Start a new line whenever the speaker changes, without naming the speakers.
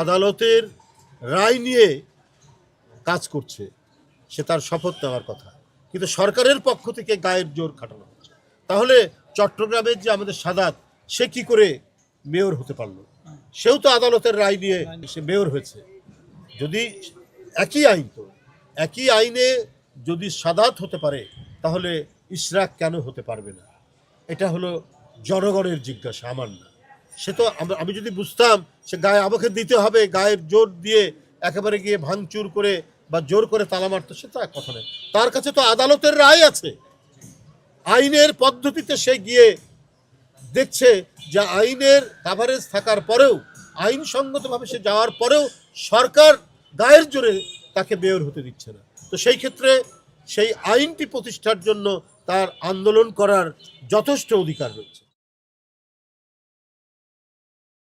আদালতের রায় নিয়ে কাজ করছে, সে তার শপথ নেওয়ার কথা। কিন্তু সরকারের পক্ষ থেকে গায়ের জোর খাটানো হচ্ছে। তাহলে চট্টগ্রামের যে আমাদের সাদাত, সে কি করে মেয়র হতে পারল? সেও তো আদালতের রায় নিয়ে সে মেয়র হয়েছে। যদি একই আইন তো, একই আইনে যদি সাদাত হতে পারে, তাহলে ইশরাক কেন হতে পারবে না? এটা হলো জনগণের জিজ্ঞাসা, আমার না। সে তো আমি যদি বুঝতাম সে গায়ে আমাকে দিতে হবে গায়ের জোর দিয়ে একেবারে গিয়ে ভাঙচুর করে বা জোর করে তালা মারতো, সে তো এক কথা নেই তার কাছে তো আদালতের রায় আছে। আইনের পদ্ধতিতে সে গিয়ে দেখছে যে আইনের কাভারেজ থাকার পরেও, আইনসঙ্গতভাবে সে যাওয়ার পরেও সরকার গায়ের জোরে তাকে মেয়র হতে দিচ্ছে না। তো সেই ক্ষেত্রে সেই আইনটি প্রতিষ্ঠার জন্য তার আন্দোলন করার যথেষ্ট অধিকার রয়েছে।